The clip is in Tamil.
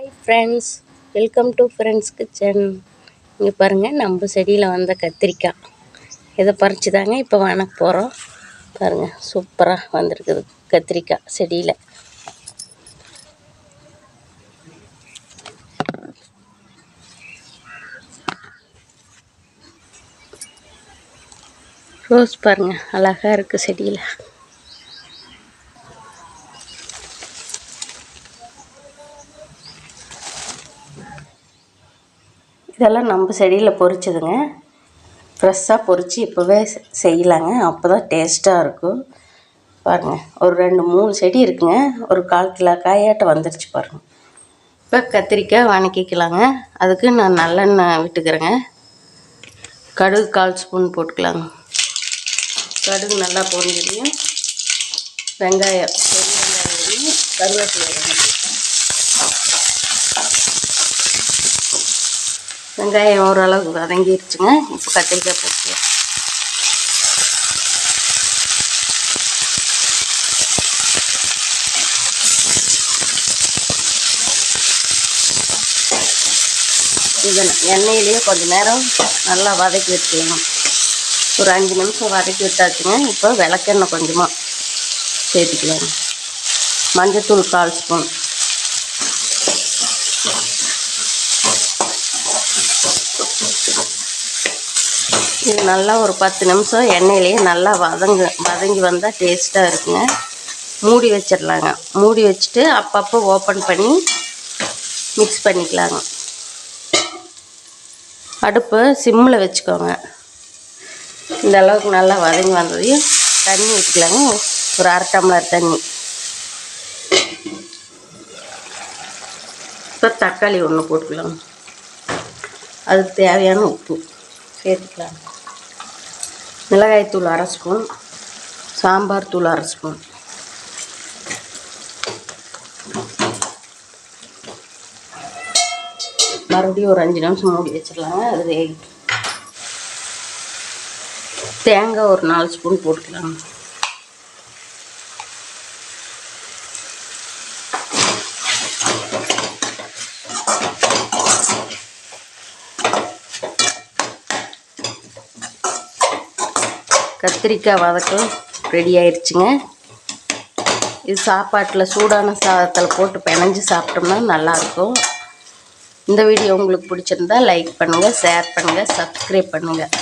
Hi friends welcome to friends kitchen இங்கே பாருங்கள் நம்ம செடியில் வந்த கத்திரிக்காய். இதை பறித்து தாங்க இப்போ வணக்க போகிறோம் பாருங்கள் சூப்பராக வந்திருக்குது கத்திரிக்காய் செடியில். ரோஸ் பாருங்கள் அழகாக இருக்குது செடியில். இதெல்லாம் நம்ம செடியில் பொறிச்சதுங்க ஃப்ரெஷ்ஷாக பொறிச்சு இப்போவே செ- செய்யலாங்க. அப்போ தான் டேஸ்ட்டாக இருக்கும். பாருங்கள் ஒரு ரெண்டு மூணு செடி இருக்குங்க. ஒரு கால் கிலோ காயாட்ட வந்துடுச்சு பாருங்கள் இப்போ கத்திரிக்காய் வணக்கிக்கலாங்க. அதுக்கு நான் நல்லெண்ணெய் விட்டுக்கிறேங்க. கடுகு கால் ஸ்பூன் போட்டுக்கலாங்க. கடுகு நல்லா பொரிஞ்சதையும் வெங்காயம் பெரிய வெங்காயம் கருவேப்பிலை வெங்காயம் ஓரளவுக்கு வதங்கிருச்சுங்க. இப்போ கத்திரிக்காய் போட்டு. இது எண்ணெயிலேயே கொஞ்ச நேரம் நல்லா வதக்கி வச்சுக்கணும் ஒரு அஞ்சு நிமிஷம் வதக்கி விட்டாச்சுங்க. இப்போ விளக்கெண்ணெய் கொஞ்சமாக சேர்த்துக்கலாம். மஞ்சத்தூள் கால் ஸ்பூன். இது நல்லா ஒரு பத்து நிமிஷம் எண்ணெயிலேயே நல்லா வதங்கு வதங்கி வந்தால் டேஸ்ட்டாக இருக்குங்க. மூடி வச்சிடலாங்க. மூடி வச்சுட்டு அப்பப்போ ஓப்பன் பண்ணி மிக்ஸ் பண்ணிக்கலாங்க. அடுப்பு சிம்மில் வச்சுக்கோங்க. இந்த அளவுக்கு நல்லா வதங்கி வந்ததையும் தண்ணி ஊற்றிக்கலாங்க ஒரு அரை டம்ளர் தண்ணி. இப்போ தக்காளி ஒன்று போட்டுக்கலாங்க. அதுக்கு தேவையான உப்பு. சேர்த்துக்கலாங்க. மிளகாய்த்தூள் அரை ஸ்பூன் சாம்பார் தூள் அரை ஸ்பூன். மறுபடியும் ஒரு அஞ்சு நிமிஷம் மூடி வச்சிடலாங்க அது வேகட்டும். தேங்காய் ஒரு நாலு ஸ்பூன் போட்டுக்கலாம் கத்திரிக்காய் வதக்கம் ரெடி ஆயிடுச்சுங்க இது சாப்பாட்டில் சூடான சாதத்தில் போட்டு பிணைஞ்சு சாப்பிட்டோம்னா நல்லாயிருக்கும். இந்த வீடியோ உங்களுக்கு பிடிச்சிருந்தா லைக் பண்ணுங்கள் ஷேர் பண்ணுங்கள் சப்ஸ்கிரைப் பண்ணுங்கள்